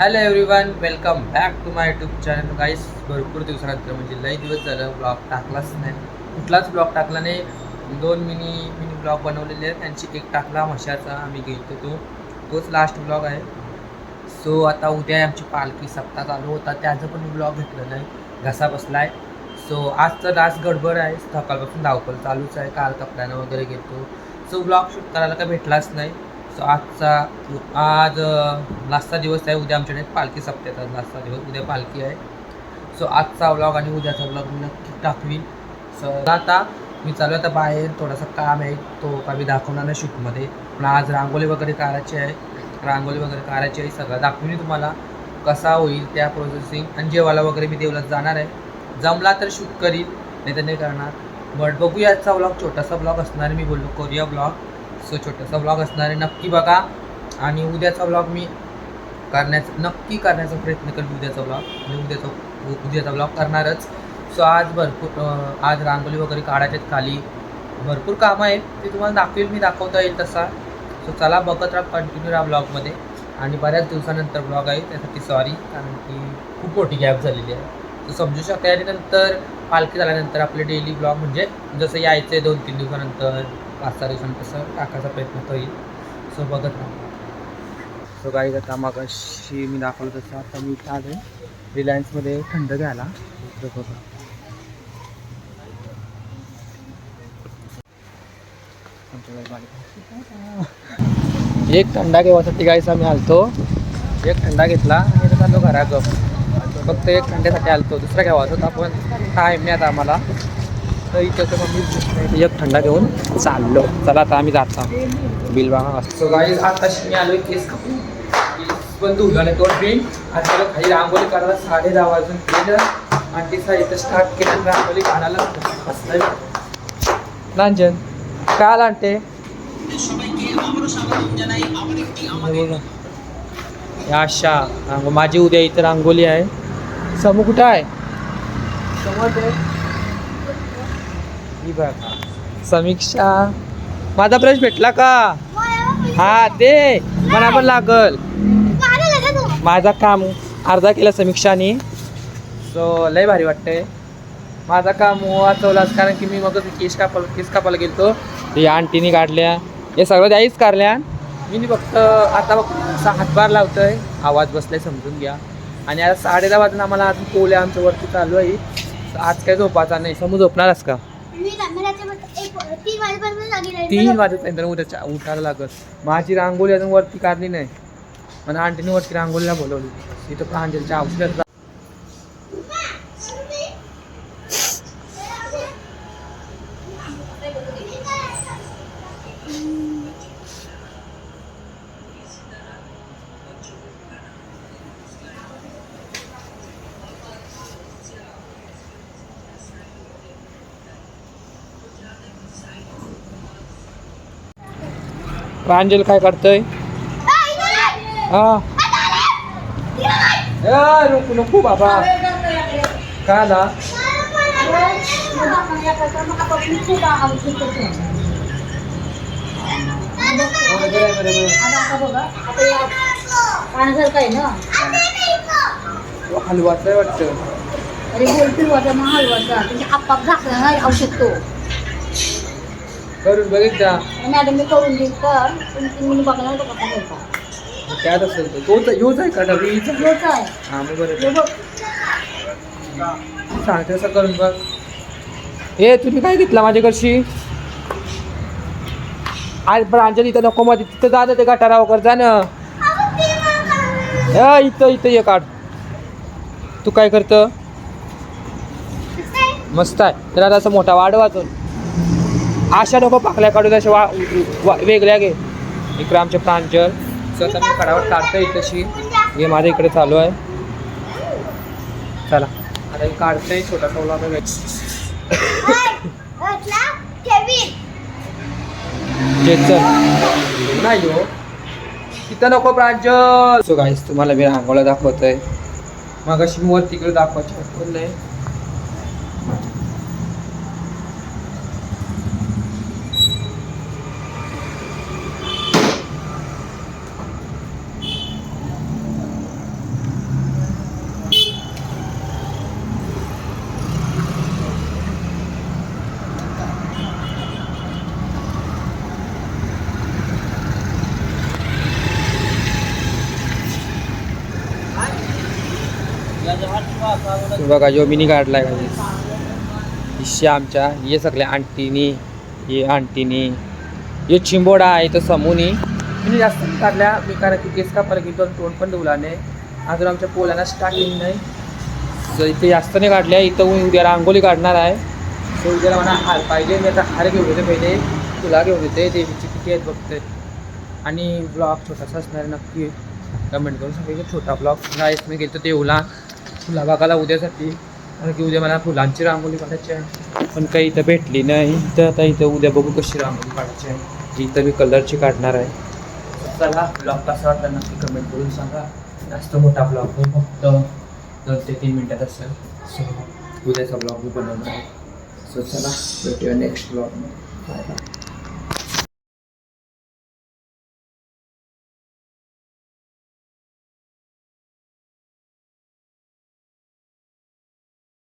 Hello everyone welcome back to my YouTube channel guys भरपूर दिवसानंतर म्हणजे लई दिवस झालं ब्लॉग टाकलाच नाही. कुठलाच ब्लॉग टाकला नाही. दोन मिनी मिनी ब्लॉग बनवलेले आहेत. त्यांची एक टाकला मशाचा आम्ही घेतो तो. तोच लास्ट ब्लॉग आहे. सो आता उद्या आमची पालखी सप्ताह चालू होता. त्याचं पण ब्लॉग घेतलं नाही घसा बसला आहे सो आज तर लास्ट गडबड आहे. सकाळपासून धावपळ चालूच आहे. काल कपड्यानं वगैरे घेतो. सो ब्लॉग शूट करायला काय भेटलाच नाही. सो आजचा आज लास्टचा दिवस आहे उद्या आमच्याकडे पालखी सप्त्याचा लास्टचा दिवस उद्या पालखी आहे. सो आजचा व्लॉग आणि उद्याचा व्लॉग मी नक्की टाकवीन सर आता मी चालू आहे आता बाहेर थोडासा काम आहे तो का मी दाखवणार नाही शूटमध्ये. पण आज रांगोळी वगैरे काढायची आहे. रांगोळी वगैरे काढायची आहे सगळं दाखवीन तुम्हाला कसा होईल त्या प्रोसेसिंग आणि जेवायला वगैरे मी देवलात जाणार आहे. जमला तर शूट करीन नाही तर नाही करणार. बट बघूया आजचा ब्लॉग छोटासा ब्लॉग असणार मी बोललो कोरिया ब्लॉग सो छोटासा ब्लॉग असणार आहे. नक्की बघा. आणि उद्याचा ब्लॉग मी करण्याचा नक्की करण्याचा प्रयत्न करेन उद्याचा ब्लॉग म्हणजे उद्याचा उद्याचा ब्लॉग करणारच. सो आज भरपूर आज रांगोळी वगैरे काढायच्यात खाली. भरपूर कामं आहेत. ते तुम्हाला दाखवेल मी दाखवता येईल तसा. सो चला बघत राहा कंटिन्यू राहा ब्लॉगमध्ये आणि बऱ्याच दिवसानंतर ब्लॉग आहे. त्यासाठी सॉरी कारण की खूप मोठी गॅप झालेली आहे. समजू शकता आणि नंतर पालखी झाल्यानंतर आपले डेली ब्लॉग म्हणजे जसं यायचं आहे दोन तीन दिवसानंतर पाच सहा दिवसानंतर तसं टाकायचा प्रयत्न होईल सो बघत राहा. सो काही आता मागाशी मी दाखवलं तसं आता मी इथं आलो रिलायन्समध्ये थंड घ्यायला. बघा. एक थंडा घेण्यासाठी गाईस आम्ही आलतो. एक थंडा घेतला आणि आलो घरा गप फक्त एक थंड्यासाठी आलतो दुसरा घ्यावा होता पण टाईम नाही आता आम्हाला. तर इथं तर मम्मी. एक थंडा घेऊन चाललो. चला आता आम्ही जाता बिल बघा सो गाईज आताशी मी आलो केस कापून. केस पण धुला नाही दोन ट्रेन आता खाली रांगोळी काढायला साडे दहा वाजून गेलं. आणि ती साडे स्टार्ट केलं रांगोळी काढायला बसलं लांजन काय लांटे अशा रांगो माझी उद्या इथं रांगोली आहे. समू कुठं आहे. ही बघा. समीक्षा. माझा ब्रश भेटला का? हा दे. मला पण लागल. माझा काम अर्धा केला समीक्षाने. सो लय भारी वाटतंय. माझा काम वाचवलाच कारण की मी मग केस कापायला केस कापायला गेलतो. ते या आंटीने काढल्या. हे सगळं द्यायच काढल्या मी फक्त आता बघ हातभार लावतोय. आवाज बसलाय समजून घ्या. आणि आता साडे दहा वाजून आम्हाला अजून पोले आमच्या वरती चालू आहे. आज काय झोपाचा नाही. समोर झोपणारच का? तीन वाजेपर्यंत उद्याच्या उठायला लागत माझी रांगोळी अजून वरती काढली नाही. मला आंटीने वरती रांगोळीला बोलवली. इथं प्रांजलच्या औषधात प्रांजल काय करतोय? हा. ए, नको नको बाबा. का ना हलवाच वाटत ना हलवाचं वाटतं. अरे बोलतील वाटत मग हलवाचा. म्हणजे आपाप झाकला नाही औषध तो. करून बघितला मॅडम मी करून देईल तर तीन मिनिट बघणार तो कसा घ्यायचा त्यात असेल तो तोच ह्योच आहे का? डबीचा लोच आहे. हा मग बरं हे बघ. सांगते असं करून बघ. ए तुम्ही काय घेतला माझ्याकडशी? आज प्रांजल इथं नको मध्ये. तिथं जा ना ते गटारा वगैरे जा ना. ए, इथं इथं ये काढ. तू काय करतं? मस्त आहे. तर आता असं मोठा वाढ वाचून अशा नको पाकल्या काढून तसे वा, वा वेगळ्या घे. इकडे आमचे प्रांजल स्वतः मी कडावर काढतोय तशी हे माझ्या इकडे चालू आहे. चला. आता हे काढतोय छोटासा ओला बघ. चल. नाही हो. तिथं नको प्रांजल सो गाईस तुम्हाला मी रांगोळा दाखवतोय. मग अशी वर तिकडे दाखवायची. आठवण नाही बघा जो मिनी काढलाय गाईस हिस्से आमच्या हे सगळ्या आंटीनी हे आंटीनी. हे चिंबोडा आहे तर समूनी. मी जास्त काढल्या मी कारण की केस कापायला गेलो आणि तोंड पण धुला नाही अजून आमच्या पोलांना स्टार्टिंग नाही. सो इथे जास्त नाही काढल्या इथं उद्या रांगोळी काढणार आहे. सो उद्याला मला हार पाहिजे मी आता हार घेऊन येते पहिले. तुला घेऊन येते देवीची किती आहेत बघते. आणि ब्लॉग छोटासा असणार नक्की. कमेंट करून सांगितलं छोटा ब्लॉग गायस मी गेलो देऊला फुला बघायला उद्यासाठी. कारण की उद्या मला फुलांची रांगोळी काढायची आहे. पण काही इथं भेटली नाही. तर आता इथं उद्या बघू कशी रांगोळी काढायची आहे. इथं मी कलरची काढणार आहे. चला ब्लॉग कसा वाटला नक्की कमेंट करून सांगा. जास्त मोठा ब्लॉग नाही फक्त दोन ते तीन मिनटात असेल. सो उद्याचा ब्लॉग मी बनवणार आहे. सो चला भेटूया नेक्स्ट ब्लॉग बाय बाय